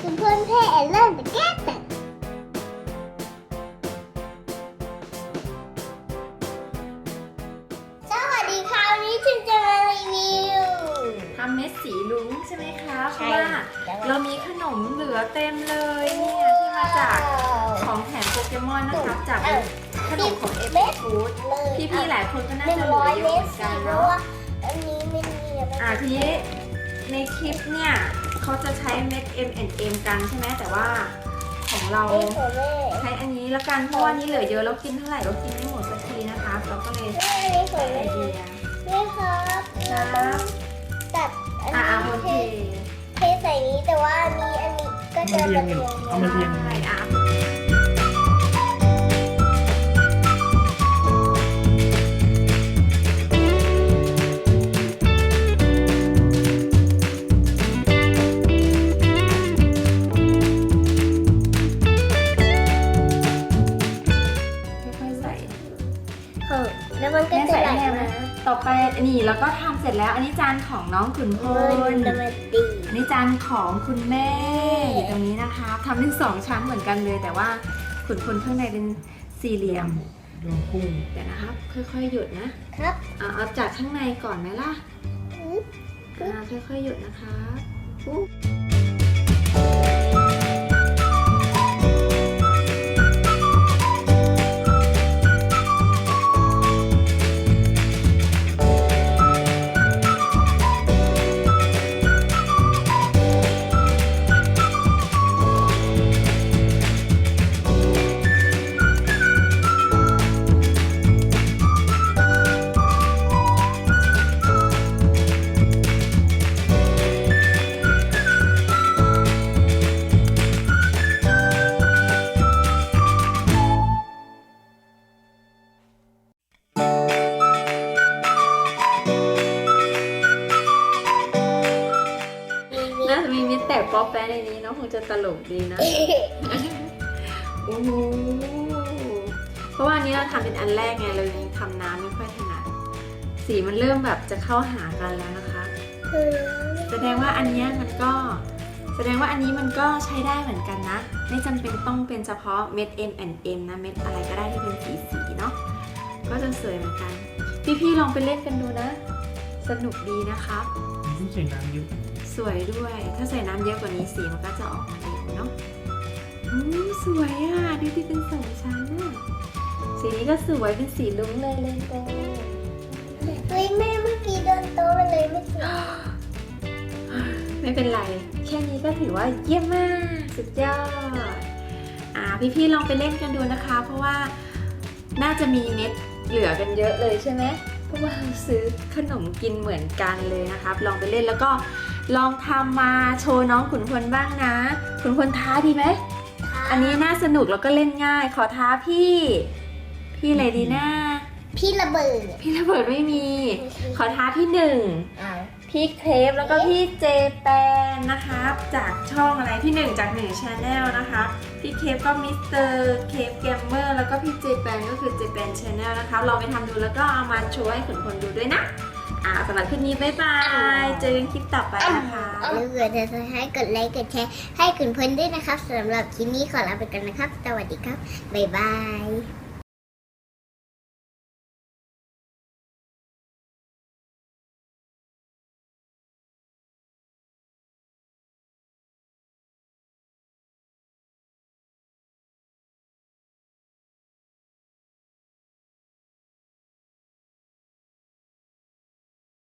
คุณเพื่อนเพ่เริ่มจะแก้แต่สวัสดีค่ะวันนี้ฉันจะมารีวิวทำเม็ดสีลุ้งใช่ไหมคะเพใช่ ราะว่าเรามีขนมเหลือเต็มเลยเนี่ยที่มาจากของแถมโปเกมอนนะคะจากขนมของเอฟฟูดเลยพี่ๆหลายคนก็น่าหนึ่งจะเหลืร้ออยเยเมอะตเหรมือนกันเพราะเนาะว่าอันนี้ไม่มีอะไรอ่าทีนี้ในคลิปเนี่ย เขาจะใช้เม็ด M M กันใช่ไหมแต่ว่าของเราเอ้ยของแม่ใช้อันนี้ละกันเพราะว่านี้เหลือเยอะแล้วกินเท่าไหร่เรากินไม่หมดสักทีนะคะเราก็เลยแม่อันนี้ขอใช้งไอแม่เดียแม่ครับครับตัดอันอ่านี้โอเคเทเทใส่นี้แต่ว่าอันนี้อันนี้ก็จะเอามาเรียงเรียงเอามาเรียงใช่อะ นี่แล้วก็ทำเสร็จแล้ว อันนี้จานของน้องขุนพเออลจะมาตีอันนี้จานของคุณแม่อยู่ตรงนี้นะคะทำเป็นสองชั้นเหมือนกันเลย แต่ว่าขุนพลข้างในเป็นสี่เหลี่ยมดวงพุ่งเดี๋ยวนะครับ ค่อยๆหยุดนะครับเอาเอาจากข้างในก่อนไหมล่ะอืมอ่าค่อยๆหยุดนะคะปุ๊บ น่าจะมีมิตรแตกป๊อปแป๊ะในนี้เนาะคงจะตลกดีนะ โอ้โหเพราะว่าอันนี้เราทำเป็นอันแรกไงเรายังทำน้ำไม่ค่อยถนัดสีมันเริ่มแบบจะเข้าหากันแล้วนะคะคือแสดงว่าอันเนี้ยมันก็ แสดงว่าอันนี้มันก็ใช้ได้เหมือนกันนะ ไม่จำเป็นต้องเป็นเฉพาะเม็ด M and M นะเม็ดอะไรก็ได้ที่เป็นสีสีๆเนาะก็จะสวยเหมือนกัน พี่ๆลองไปเล่นกันดูนะ สนุกดีนะคะต้องใส่น้ำเยอะ สวยด้วย ถ้าใส่น้ำเยอะกว่านี้สีมันก็จะออกมาเร็วเนาะอืมสวยอะ ดูที่เป็นสองชั้นอะ สีนี้ก็สวยเป็นสีลุ้งเลยเลนโตเฮ้ยแม่เมื่อกี้โดนโต๊ะมาเลยไม่สิไม่เป็นไร แค่นี้ก็ถือว่าเยี่ยมมาก สุดยอด อ่าพี่ๆลองไปเล่นกันดูนะคะ เพราะว่าน่าจะมีเม็ดเหลือกันเยอะเลยใช่ไหมเพราะว่าเราซื้อขนมกินเหมือนกันเลยนะครับ ลองไปเล่นแล้วก็ ลองทำมาโชว์น้องขุนพลบ้างนะ ขุนพลท้าดีไหม อันนี้น่าสนุกแล้วก็เล่นง่าย ขอท้าพี่ พี่อะไรดีนะพี่ระเบิดพี่ระเบิดไม่มี ขอท้าพี่หนึ่งอ้าวพี่เครปแล้วก็พี่เจแปนนะครับจากช่องอะไรพี่หนึ่งจากหนึ่งชาแนลนะคะพี่เครปก็มิสเตอร์เครปเกมเมอร์แล้วก็พี่เจแปนก็คือเจแปนชาแนลนะคะลองไปทำดูแล้วก็เอามาโชว์ให้ขุนพลดูด้วยนะ อ่าสำหรับคลิปนี้บ๊ายบาย เจอกันคลิปต่อไปนะคะแล้วเกิดจะให้กดไลค์กดแชร์ให้คุณเพื่อนด้วยนะครับสำหรับคลิปนี้ขอลาไปกันนะครับ สวัสดีครับ บ๊ายบาย